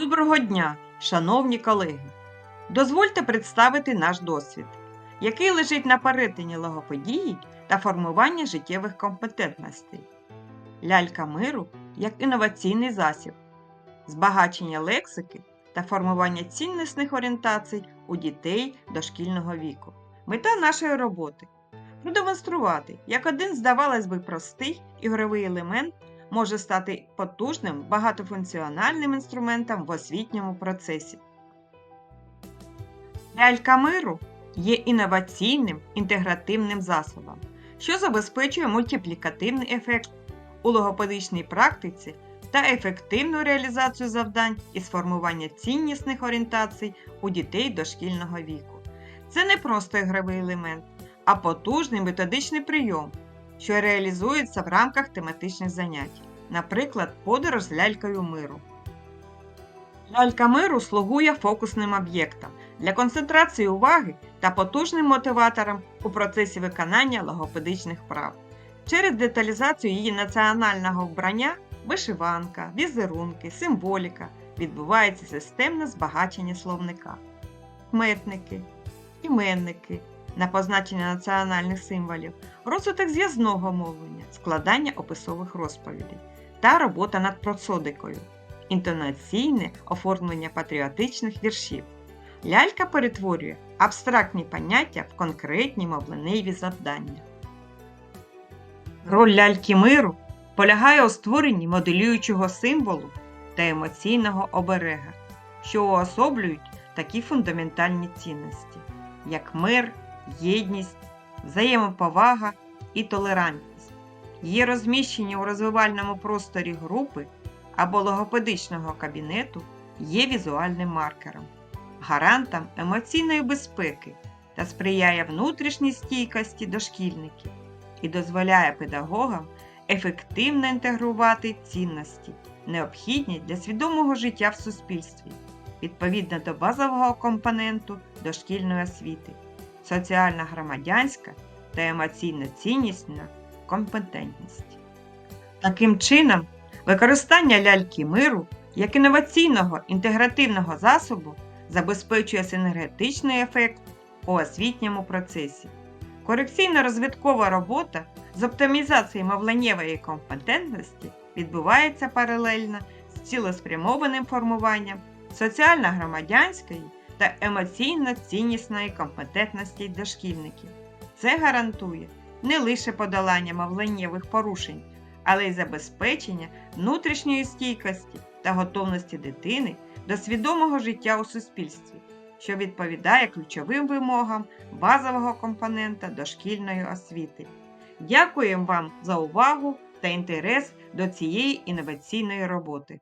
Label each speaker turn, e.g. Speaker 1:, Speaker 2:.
Speaker 1: Доброго дня, шановні колеги! Дозвольте представити наш досвід, який лежить на перетині логопедії та формування життєвих компетентностей. Лялька миру як інноваційний засіб, збагачення лексики та формування ціннісних орієнтацій у дітей дошкільного віку. Мета нашої роботи продемонструвати, як один, здавалось би, простий ігровий елемент може стати потужним багатофункціональним інструментом в освітньому процесі. Лялька миру є інноваційним інтегративним засобом, що забезпечує мультиплікативний ефект у логопедичній практиці та ефективну реалізацію завдань із формування ціннісних орієнтацій у дітей дошкільного віку. Це не просто ігровий елемент, а потужний методичний прийом, що реалізується в рамках тематичних занять, наприклад, подорож з лялькою миру. Лялька миру слугує фокусним об'єктом для концентрації уваги та потужним мотиватором у процесі виконання логопедичних вправ. Через деталізацію її національного вбрання, вишиванка, візерунки, символіка відбувається системне збагачення словника. Метники, іменники на позначення національних символів, розвиток зв'язного мовлення, складання описових розповідей та робота над просодикою, інтонаційне оформлення патріотичних віршів. Лялька перетворює абстрактні поняття в конкретні мовленеві завдання. Роль ляльки миру полягає у створенні моделюючого символу та емоційного оберега, що уособлюють такі фундаментальні цінності, як мир, єдність, взаємоповага і толерантність. Її розміщення у розвивальному просторі групи або логопедичного кабінету є візуальним маркером, гарантом емоційної безпеки та сприяє внутрішній стійкості дошкільників і дозволяє педагогам ефективно інтегрувати цінності, необхідні для свідомого життя в суспільстві, відповідно до базового компоненту дошкільної освіти, соціальна громадянська та емоційно ціннісна компетентність. Таким чином, використання ляльки миру як інноваційного інтегративного засобу забезпечує синергетичний ефект у освітньому процесі. Корекційно-розвиткова робота з оптимізації мовленнєвої компетентності відбувається паралельно з цілеспрямованим формуванням соціально-громадянської та емоційно-ціннісної компетентності дошкільників. Це гарантує не лише подолання мовленнєвих порушень, але й забезпечення внутрішньої стійкості та готовності дитини до свідомого життя у суспільстві, що відповідає ключовим вимогам базового компонента дошкільної освіти. Дякуємо вам за увагу та інтерес до цієї інноваційної роботи.